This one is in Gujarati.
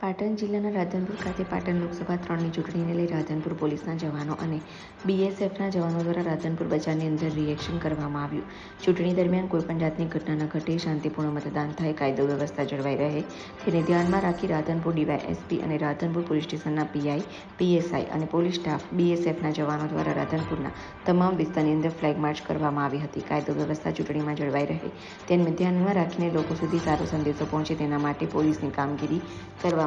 પાટણ જિલ્લાના રાધનપુર ખાતે પાટણ લોકસભા ત્રણની ચૂંટણીને લઈ રાધનપુર પોલીસના જવાનો અને બીએસએફના જવાનો દ્વારા રાધનપુર બજારની અંદર રિએક્શન કરવામાં આવ્યું. ચૂંટણી દરમિયાન કોઈપણ જાતની ઘટના ન ઘટે, શાંતિપૂર્ણ મતદાન થાય, કાયદો વ્યવસ્થા જળવાઈ રહે, તેને ધ્યાનમાં રાખી રાધનપુર ડીવાયએસપી અને રાધનપુર પોલીસ સ્ટેશનના પીઆઈ પીએસઆઈ અને પોલીસ સ્ટાફ બીએસએફના જવાનો દ્વારા રાધનપુરના તમામ વિસ્તારની અંદર ફ્લેગ માર્ચ કરવામાં આવી હતી. કાયદો વ્યવસ્થા ચૂંટણીમાં જળવાઈ રહે. તેને ધ્યાનમાં રાખીને લોકો સુધી સારો સંદેશો પહોંચે તેના માટે પોલીસની કામગીરી કરવામાં